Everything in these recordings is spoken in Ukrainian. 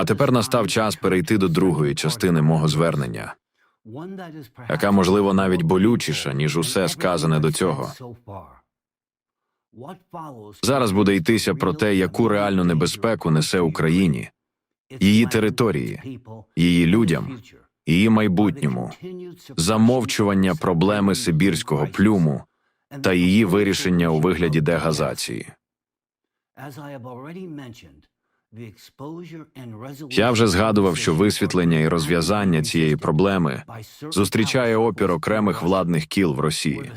А тепер настав час перейти до другої частини мого звернення, яка, можливо, навіть болючіша, ніж усе сказане до цього. Зараз буде йтися про те, яку реальну небезпеку несе Україні, її території, її людям, її майбутньому, замовчування проблеми сибірського плюму та її вирішення у вигляді дегазації. Я вже згадував, що висвітлення і розв'язання цієї проблеми зустрічає опір окремих владних кіл в Росії,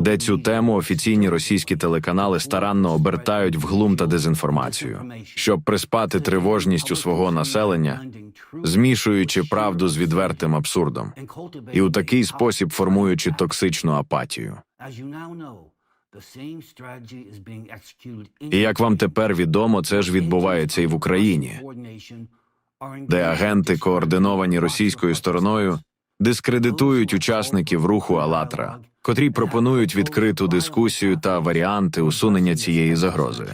де цю тему офіційні російські телеканали старанно обертають в глум та дезінформацію, щоб приспати тривожність у свого населення, змішуючи правду з відвертим абсурдом, і у такий спосіб формуючи токсичну апатію. І як вам тепер відомо, це ж відбувається і в Україні, де агенти, координовані російською стороною, дискредитують учасників руху «АЛЛАТРА», котрі пропонують відкриту дискусію та варіанти усунення цієї загрози.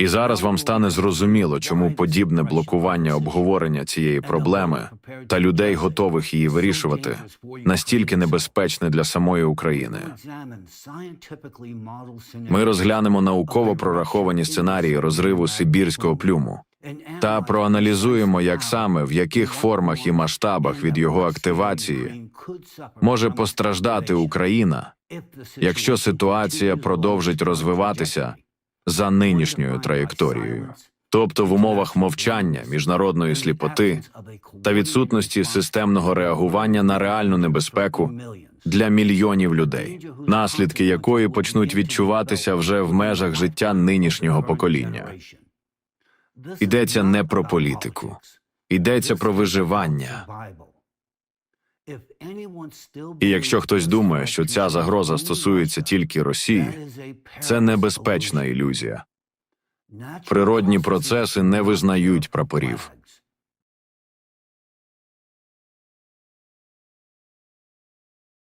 І зараз вам стане зрозуміло, чому подібне блокування обговорення цієї проблеми та людей, готових її вирішувати, настільки небезпечне для самої України. Ми розглянемо науково прораховані сценарії розриву сибірського плюму та проаналізуємо, як саме в яких формах і масштабах від його активації може постраждати Україна, якщо ситуація продовжить розвиватися за нинішньою траєкторією, тобто в умовах мовчання, міжнародної сліпоти та відсутності системного реагування на реальну небезпеку для мільйонів людей, наслідки якої почнуть відчуватися вже в межах життя нинішнього покоління. Йдеться не про політику, йдеться про виживання. І якщо хтось думає, що ця загроза стосується тільки Росії, це небезпечна ілюзія. Природні процеси не визнають прапорів,